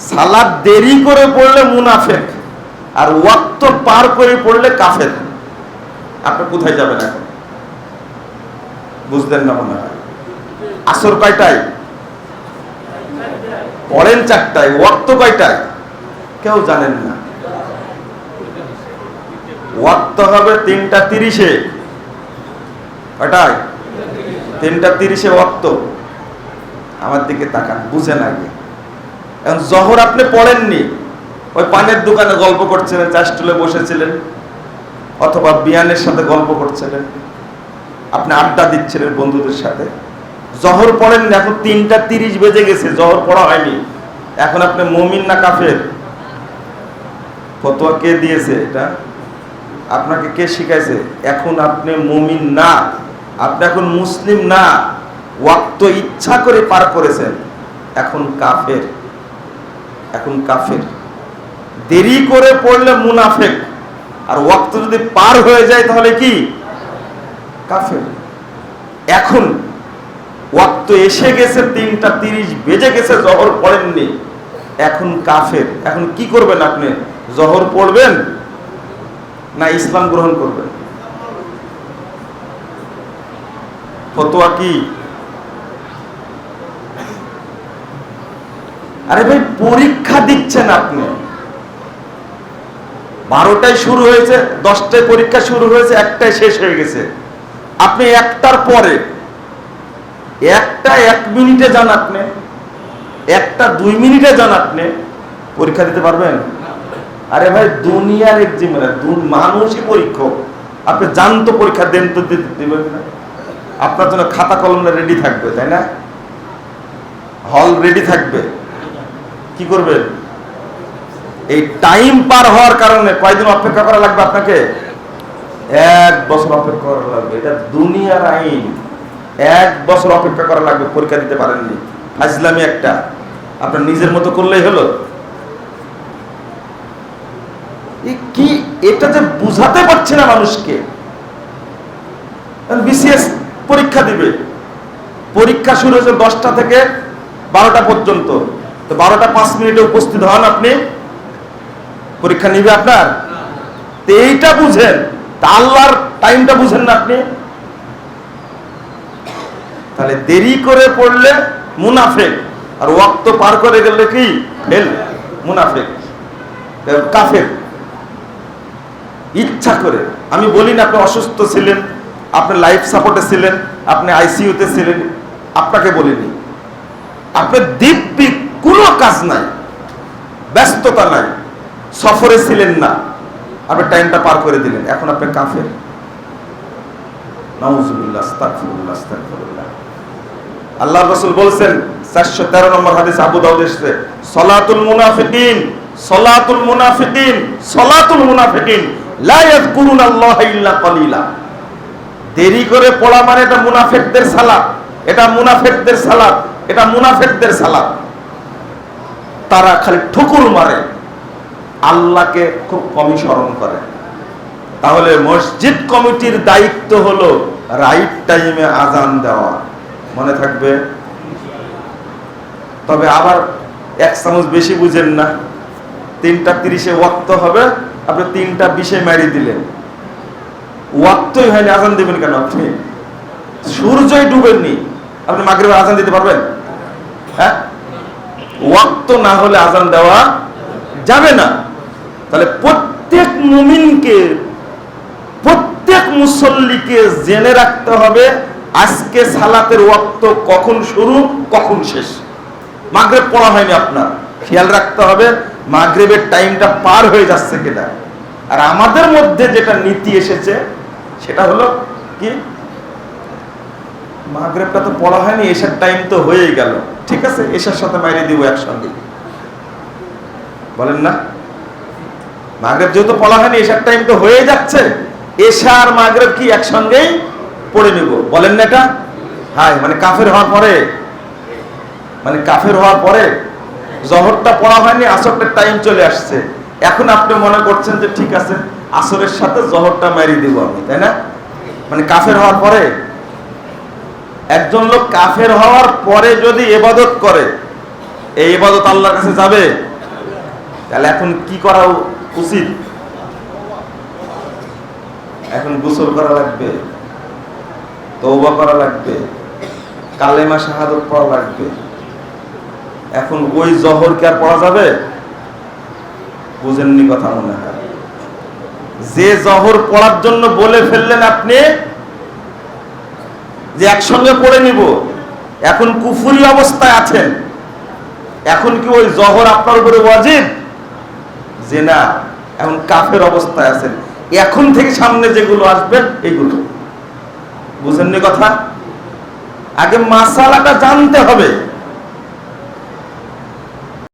সালাদ দেরি করে পড়লে মুনাফেক, আর ওয়াক্ত পার করে পড়লে কাফের। আপনি কোথায় যাবেন এখন? বুঝলেন না মনে হয়? আসর কয়টায়? পড়েন চারটায়, ওয়াক্ত কয়টায়? কেউ জানেন না। ওয়াক্ত হবে তিনটা তিরিশে। কয়টায়? তিনটা তিরিশে ওয়াক্ত। আমার দিকে তাকান, বুঝেন আগে। এখন জহর আপনি পড়েননি। ওই পানের দোকানে গল্প করছিলেন চা স্টলে বসেছিলেন অথবা বিয়ানের সাথে গল্প করছিলেন। আপনি আড্ডা দিচ্ছিলেন বন্ধুদের সাথে। জহর পড়েন না, এখন তিনটা তিরিশ বেজে গেছে জহর পড়া হয়নি। এখন আপনি মমিন না কাফের? ফতোয়া কে দিয়েছে এটা? আপনাকে কে শিখাইছে? এখন আপনি মুমিন না। আপনি এখন মুসলিম না। ওয়াক্ত ইচ্ছা করে পার করেছেন। এখন কাফের। এখন কাফের। দেরি করে পড়লে মুনাফেক। আর ওয়াক্ত যদি পার হয়ে যায় তাহলে কি? কাফের। এখন ওয়াক্ত এসে গেছে, তিনটা তিরিশ বেজে গেছে, জহর পড়েননি। এখন কাফের। এখন কি করবেন আপনি? জহর পড়বেন না ইসলাম গ্রহণ করবেন? ফতোয়া কি? আরে ভাই, পরীক্ষা দিচ্ছেন আপনি। বারোটায় শুরু হয়েছে, দশটায় পরীক্ষা শুরু হয়েছে, একটায় শেষ হয়ে গেছে। আপনি একটার পরে, একটা এক মিনিটে যান আপনি, একটা দুই মিনিটে যান আপনি, পরীক্ষা দিতে পারবেন? আরে ভাই, দুনিয়ার এক এক্সামিনার মানুষই পরীক্ষক। আপনি যান তো পরীক্ষা, দেন তো দিবেন না। আপনার জন্য খাতা কলমটা রেডি থাকবে, তাই না? হল রেডি থাকবে। কি করবেন? এই টাইম পার হওয়ার কারণে কয়দিন অপেক্ষা করা লাগবে আপনাকে? এক বছর অপেক্ষা করা লাগবে। এটা দুনিয়ার আইন। এক বছর অপেক্ষা করা লাগবে, পরীক্ষা দিতে পারেননি। ফাজলামি একটা। আপনার নিজের মতো করলেই হলো। কি, এটা যে বুঝাতে পারছে না মানুষকে। বিসিএস পরীক্ষা দিবে। পরীক্ষা শুরু হয়েছে দশটা থেকে বারোটা পর্যন্ত। তো বারোটা পাঁচ মিনিটে উপস্থিত হন আপনি। পরীক্ষা নিবে আপনার? তো এইটা বুঝেন। তা আল্লাহর টাইমটা বুঝেন না আপনি। তাহলে দেরি করে পড়লে মুনাফেক। আর ওয়াক্ত পার করে গেলে কি? ফেল। মুনাফেক। কাফের। ইচ্ছা করে। আমি বলি না আপনি অসুস্থ ছিলেন, আপনি লাইফ সাপোর্টে ছিলেন, আপনি আইসিইউতে ছিলেন। আপনাকে বলিনি। আপনার দিব্যি কোনো কাজ নাই, ব্যস্ততা নাই, সফরে ছিলেন না, আপনি টাইমটা পার করে দিলেন, এখন আপনি কাফের। আল্লাহ রাসূল বলছেন 413 নম্বর হাদিস আবু দাউদ এসেছে, সলাতুল মুনাফিকিন সলাতুল মুনাফিকিন, সলাতুল কলিলা দেরি করে পড়া মানে এটা মুনাফিকদের সালাত, এটা মুনাফিকদের সালাত, এটা মুনাফিকদের সালাত। তারা খালি ঠুকুর মারে। আল্লাহকে খুব কমই স্মরণ করে। তাহলে মসজিদ কমিটির দায়িত্ব হলো রাইট টাইমে আজান দেওয়া। মনে থাকবে? তবে আবার এক চামচ বেশি বুঝেন না। তিনটা তিরিশে ওয়াক্ত হবে, আপনি তিনটা বিশে মারি দিলেন। ওয়াক্তই হয়নি, আজান দেবেন কেন আপনি? সূর্যই ডুবেননি। আপনি মাগরিবের আজান দিতে পারবেন? হ্যাঁ? ওয়াক্ত না হলে আজান দেওয়া যাবে না। তাহলে প্রত্যেক মুমিনকে, প্রত্যেক মুসল্লিকে জেনে রাখতে হবে আজকে সালাতের ওয়াক্ত কখন শুরু, কখন শেষ। মাগরেব পড়া হয়নি আপনার। খেয়াল রাখতে হবে মাগরেবের টাইমটা পার হয়ে যাচ্ছে কিনা। আর আমাদের মধ্যে যেটা নীতি এসেছে, সেটা হলো কি? মাগরেবটা তো পড়া হয়নি, এসার টাইম তো হয়েই গেল। ঠিক আছে এসার সাথে মাইরে দিব একসঙ্গে। বলেন না? মাগরেব যেহেতু পড়া হয়নি এসার টাইম তো হয়ে যাচ্ছে এশা আর মাগরেব কি একসঙ্গেই পড়ে নিব? বলেন না এটা? হাই মানে কাফের হওয়ার পরে? মানে কাফের হওয়ার পরে? জহরটা পড়া হয়নি আসরটার টাইম চলে আসছে। এখন আপনি মনে করছেন যে ঠিক আছে, আসরের সাথে জহরটা মারি দিব আমি, তাই না? মানে কাফের হওয়ার পরে? একজন লোক কাফের হওয়ার পরে যদি এবাদত করে, এই এবাদত আল্লাহর কাছে যাবে? তাহলে এখন কি করা উচিত? এখন গোসল করা লাগবে তৌবা করা লাগবে, কালেমা শাহাদত পড়া লাগবে। এখন ওই জহর কি আর পড়া যাবে? বুঝেননি কথা মনে হয়। যে জহর পড়ার জন্য বলে ফেললেন আপনি যে একসঙ্গে পড়ে নিব। এখন কুফুরি অবস্থায় আছেন। এখন কি ওই জহর আপনার উপরে ওয়াজিব? যে না, এখন কাফের অবস্থায় আছেন। এখন থেকে সামনে যেগুলো আসবে, এগুলো। বুঝেননি কথা? আগে মাসালাটা জানতে হবে।